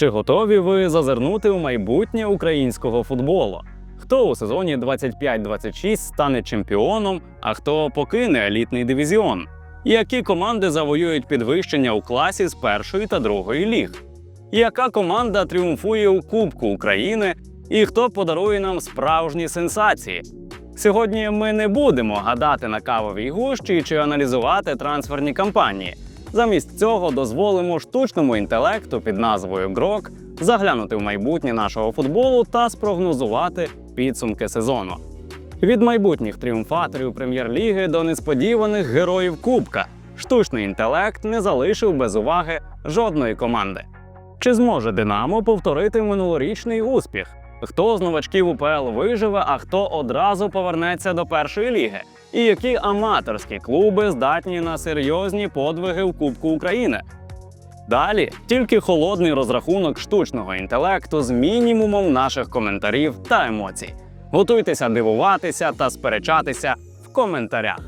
Чи готові ви зазирнути у майбутнє українського футболу? Хто у сезоні 25-26 стане чемпіоном, а хто покине елітний дивізіон? Які команди завоюють підвищення у класі з першої та другої ліг? Яка команда тріумфує у Кубку України і хто подарує нам справжні сенсації? Сьогодні ми не будемо гадати на кавовій гущі чи аналізувати трансферні кампанії. Замість цього дозволимо штучному інтелекту під назвою Грок заглянути в майбутнє нашого футболу та спрогнозувати підсумки сезону. Від майбутніх тріумфаторів прем'єр-ліги до несподіваних героїв Кубка штучний інтелект не залишив без уваги жодної команди. Чи зможе Динамо повторити минулорічний успіх? Хто з новачків УПЛ виживе, а хто одразу повернеться до першої ліги? І які аматорські клуби здатні на серйозні подвиги в Кубку України? Далі тільки холодний розрахунок штучного інтелекту з мінімумом наших коментарів та емоцій. Готуйтеся дивуватися та сперечатися в коментарях.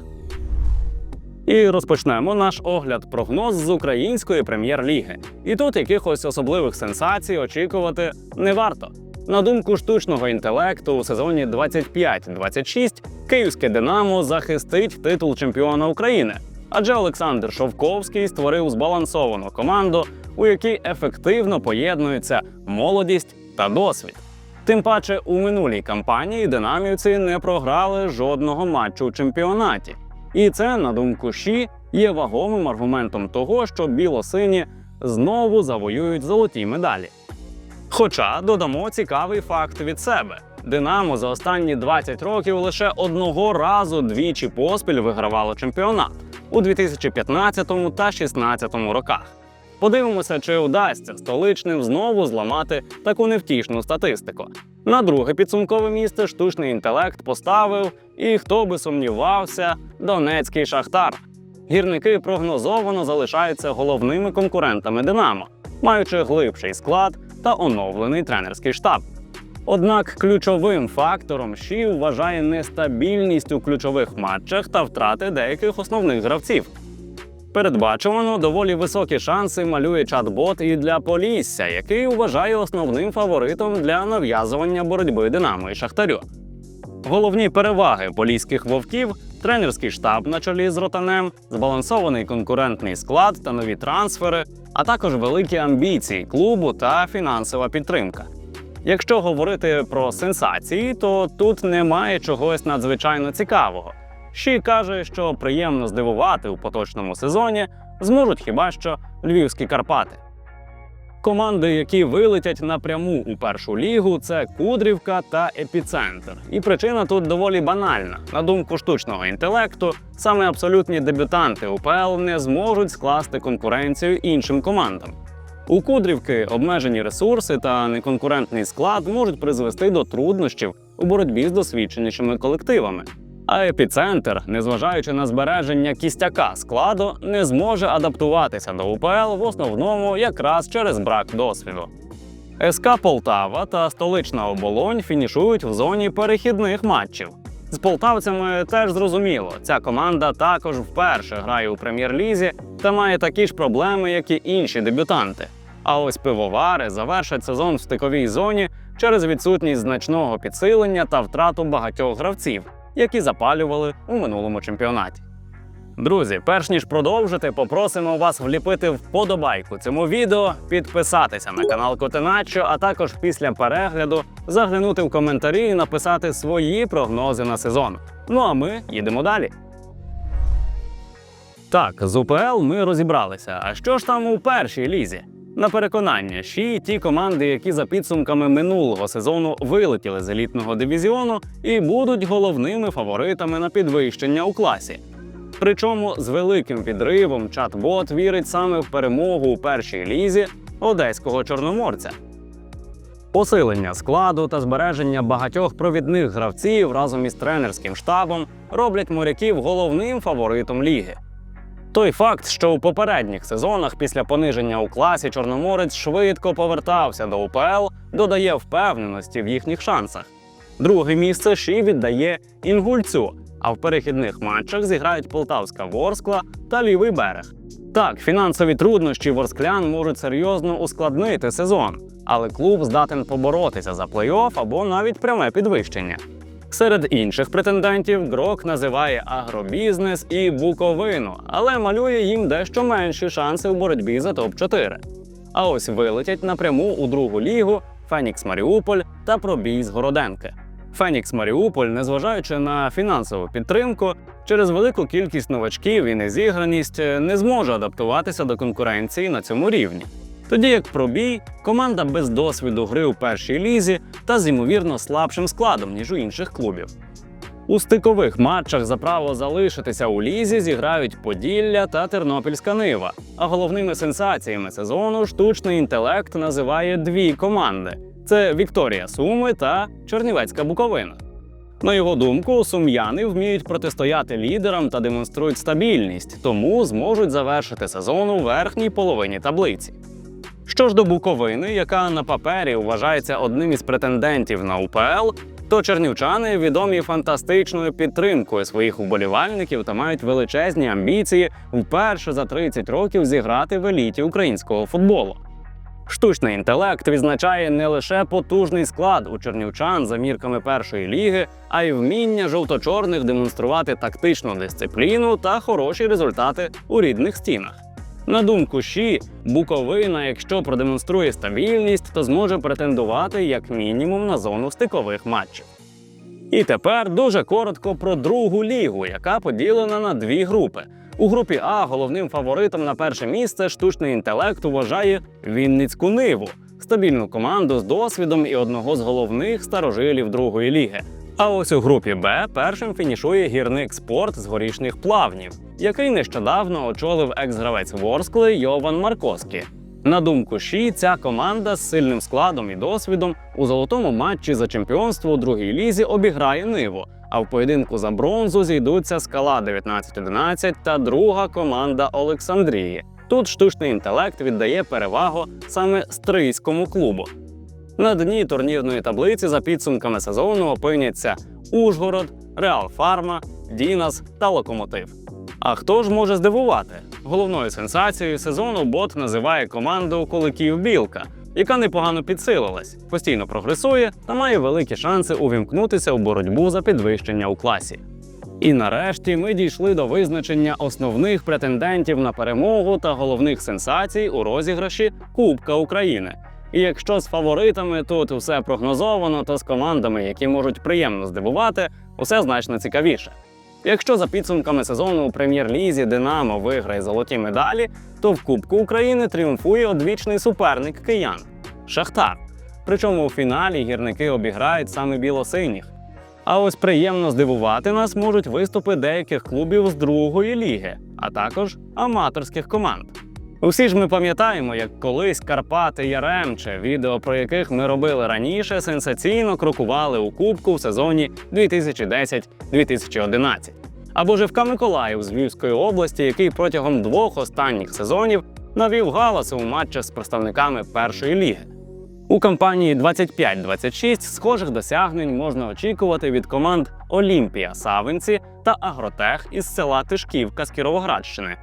І розпочнемо наш огляд прогноз з української прем'єр-ліги. І тут якихось особливих сенсацій очікувати не варто. На думку штучного інтелекту, у сезоні 25-26 київське Динамо захистить титул чемпіона України. Адже Олександр Шовковський створив збалансовану команду, у якій ефективно поєднуються молодість та досвід. Тим паче у минулій кампанії динамівці не програли жодного матчу у чемпіонаті. І це, на думку Ші, є вагомим аргументом того, що білосині знову завоюють золоті медалі. Хоча додамо цікавий факт від себе: Динамо за останні 20 років лише одного разу двічі поспіль вигравало чемпіонат у 2015 та 2016 роках. Подивимося, чи вдасться столичним знову зламати таку невтішну статистику. На друге підсумкове місце штучний інтелект поставив, і хто би сумнівався, донецький шахтар. Гірники прогнозовано залишаються головними конкурентами Динамо, маючи глибший склад та оновлений тренерський штаб. Однак ключовим фактором Ші вважає нестабільність у ключових матчах та втрати деяких основних гравців. Передбачувано доволі високі шанси малює чат-бот і для Полісся, який вважає основним фаворитом для нав'язування боротьби Динамо і Шахтарю. Головні переваги поліських вовків тренерський штаб на чолі з ротанем, збалансований конкурентний склад та нові трансфери, а також великі амбіції клубу та фінансова підтримка. Якщо говорити про сенсації, то тут немає чогось надзвичайно цікавого. Ші каже, що приємно здивувати у поточному сезоні зможуть хіба що львівські Карпати. Команди, які вилетять напряму у першу лігу, це Кудрівка та Епіцентр. І причина тут доволі банальна. На думку штучного інтелекту, саме абсолютні дебютанти УПЛ не зможуть скласти конкуренцію іншим командам. У Кудрівки обмежені ресурси та неконкурентний склад можуть призвести до труднощів у боротьбі з досвідченішими колективами. А епіцентр, незважаючи на збереження кістяка складу, не зможе адаптуватися до УПЛ в основному якраз через брак досвіду. СК Полтава та столична оболонь фінішують в зоні перехідних матчів. З полтавцями теж зрозуміло, ця команда також вперше грає у прем'єр-лізі та має такі ж проблеми, як і інші дебютанти. А ось пивовари завершать сезон в стиковій зоні через відсутність значного підсилення та втрату багатьох гравців, які запалювали у минулому чемпіонаті. Друзі, перш ніж продовжити, попросимо вас вліпити вподобайку цьому відео, підписатися на канал Котеначо, а також після перегляду заглянути в коментарі і написати свої прогнози на сезон. Ну а ми їдемо далі. Так, з УПЛ ми розібралися. А що ж там у першій лізі? На переконання, ще й ті команди, які за підсумками минулого сезону вилетіли з елітного дивізіону і будуть головними фаворитами на підвищення у класі. Причому з великим відривом чат-бот вірить саме в перемогу у першій лізі одеського чорноморця. Посилення складу та збереження багатьох провідних гравців разом із тренерським штабом роблять моряків головним фаворитом ліги. Той факт, що у попередніх сезонах після пониження у класі Чорноморець швидко повертався до УПЛ, додає впевненості в їхніх шансах. Друге місце Ші віддає Інгульцю, а в перехідних матчах зіграють Полтавська Ворскла та лівий берег. Так, фінансові труднощі ворсклян можуть серйозно ускладнити сезон, але клуб здатен поборотися за плей-офф або навіть пряме підвищення. Серед інших претендентів Грок називає агробізнес і Буковину, але малює їм дещо менші шанси в боротьбі за топ-4. А ось вилетять напряму у другу лігу Фенікс Маріуполь та пробій з Городенки. Фенікс Маріуполь, незважаючи на фінансову підтримку, через велику кількість новачків і незіграність е, не зможе адаптуватися до конкуренції на цьому рівні. Тоді як пробій команда без досвіду гри у першій лізі та з ймовірно слабшим складом, ніж у інших клубів. У стикових матчах за право залишитися у лізі зіграють Поділля та Тернопільська Нива. А головними сенсаціями сезону штучний інтелект називає дві команди: це Вікторія Суми та Чернівецька Буковина. На його думку, сум'яни вміють протистояти лідерам та демонструють стабільність, тому зможуть завершити сезон у верхній половині таблиці. Що ж до Буковини, яка на папері вважається одним із претендентів на УПЛ, то чернівчани відомі фантастичною підтримкою своїх вболівальників та мають величезні амбіції вперше за 30 років зіграти в еліті українського футболу. Штучний інтелект відзначає не лише потужний склад у чернівчан за мірками першої ліги, а й вміння жовто-чорних демонструвати тактичну дисципліну та хороші результати у рідних стінах. На думку Ші, Буковина, якщо продемонструє стабільність, то зможе претендувати як мінімум на зону стикових матчів. І тепер дуже коротко про другу лігу, яка поділена на дві групи. У групі А головним фаворитом на перше місце штучний інтелект вважає Вінницьку Ниву, стабільну команду з досвідом і одного з головних старожилів другої ліги. А ось у групі Б першим фінішує гірник спорт з горішніх плавнів, який нещодавно очолив екс-гравець Ворскли Йован Марковський. На думку Ші, ця команда з сильним складом і досвідом у золотому матчі за чемпіонство у другій лізі обіграє Ниву. А в поєдинку за бронзу зійдуться скала 1911 та друга команда Олександрії. Тут штучний інтелект віддає перевагу саме стрийському клубу. На дні турнірної таблиці за підсумками сезону опиняться Ужгород, Реал Фарма, Дінас та Локомотив. А хто ж може здивувати? Головною сенсацією сезону бот називає команду Куликів Білка, яка непогано підсилилась, постійно прогресує та має великі шанси увімкнутися у боротьбу за підвищення у класі. І нарешті ми дійшли до визначення основних претендентів на перемогу та головних сенсацій у розіграші Кубка України. І якщо з фаворитами тут все прогнозовано, то з командами, які можуть приємно здивувати, усе значно цікавіше. Якщо за підсумками сезону у прем'єр-лізі Динамо виграє золоті медалі, то в Кубку України тріумфує одвічний суперник киян Шахтар. Причому у фіналі гірники обіграють саме білосиніх. А ось приємно здивувати нас можуть виступи деяких клубів з другої ліги, а також аматорських команд. Усі ж ми пам'ятаємо, як колись Карпати Яремче, відео про яких ми робили раніше, сенсаційно крокували у Кубку в сезоні 2010-2011. Або ж ФК Миколаїв з Львівської області, який протягом двох останніх сезонів навів галаси у матчах з представниками першої ліги. У кампанії 25-26 схожих досягнень можна очікувати від команд Олімпія Савинці та Агротех із села Тишківка з Кіровоградщини.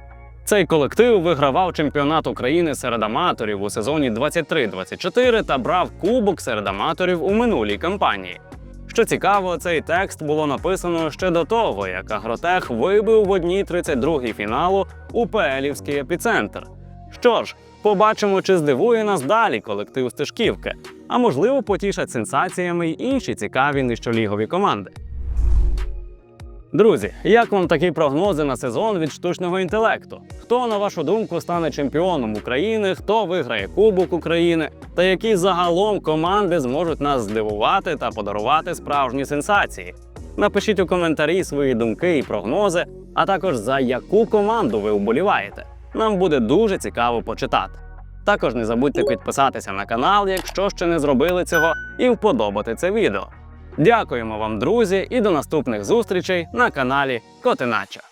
Цей колектив вигравав чемпіонат України серед аматорів у сезоні 23-24 та брав кубок серед аматорів у минулій кампанії. Що цікаво, цей текст було написано ще до того, як Агротех вибив в одній 32-й фіналу у ПЛівський епіцентр. Що ж, побачимо, чи здивує нас далі колектив Стежківки, а можливо потішать сенсаціями й інші цікаві нижчолігові команди. Друзі, як вам такі прогнози на сезон від штучного інтелекту? Хто, на вашу думку, стане чемпіоном України, хто виграє Кубок України, та які загалом команди зможуть нас здивувати та подарувати справжні сенсації? Напишіть у коментарі свої думки і прогнози, а також за яку команду ви вболіваєте. Нам буде дуже цікаво почитати. Також не забудьте підписатися на канал, якщо ще не зробили цього, і вподобати це відео. Дякуємо вам, друзі, і до наступних зустрічей на каналі Котиначо.